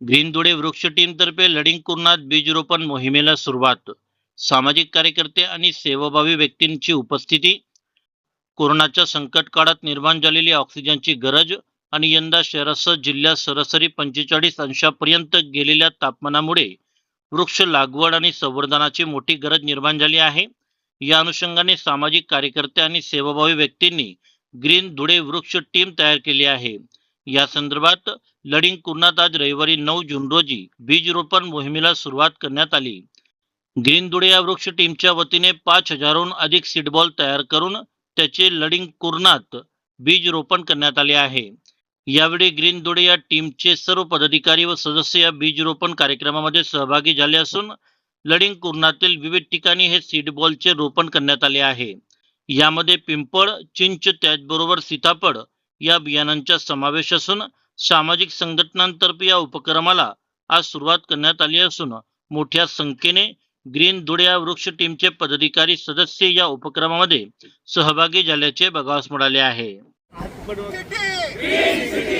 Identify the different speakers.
Speaker 1: Green Dhule वृक्ष team तर्फे लडिंग कुर्नात बीज रोपण मोहिमेला सुरुवात. सामाजिक कार्यकर्ते आणि सेवाभावी व्यक्तींची उपस्थिती. कोरोनाच्या संकट काळात निर्माण झालेली ऑक्सिजनची गरज आणि यंदा शहरासह जिल्ह्यात सरासरी पंचेचाळीस अंशापर्यंत गेलेल्या तापमानामुळे वृक्ष लागवड आणि संवर्धनाची मोठी गरज निर्माण झाली आहे. या अनुषंगाने सामाजिक कार्यकर्ते आणि सेवाभावी व्यक्तींनी ग्रीन धुळे वृक्ष टीम तयार केली आहे. या संदर्भात लडिंग कुर्णात आज रविवारी नऊ जून रोजी बीज रोपण मोहिमेला सुरुवात करण्यात आली. ग्रीन धुळे या वृक्ष टीमच्या वतीने पाच हजारहून अधिक सीडबॉल तयार करून त्याचे लडिंग कुर्णात बीज रोपण करण्यात आले आहे. यावेळी ग्रीन धुळे या टीमचे सर्व पदाधिकारी व सदस्य या बीज रोपण कार्यक्रमामध्ये सहभागी झाले असून लडिंग कुर्णातील विविध ठिकाणी हे सीडबॉलचे रोपण करण्यात आले आहे. यामध्ये पिंपळ चिंच त्याचबरोबर सीताफळ या बियाणांचा समावेश असून सामाजिक संघटनांतर्फे या उपक्रमाला आज सुरुवात करण्यात आली असून मोठ्या संख्येने ग्रीन धुळे या वृक्ष टीमचे पदाधिकारी सदस्य या उपक्रमामध्ये सहभागी झाल्याचे बघावयास मिळाले आहे.
Speaker 2: सिटी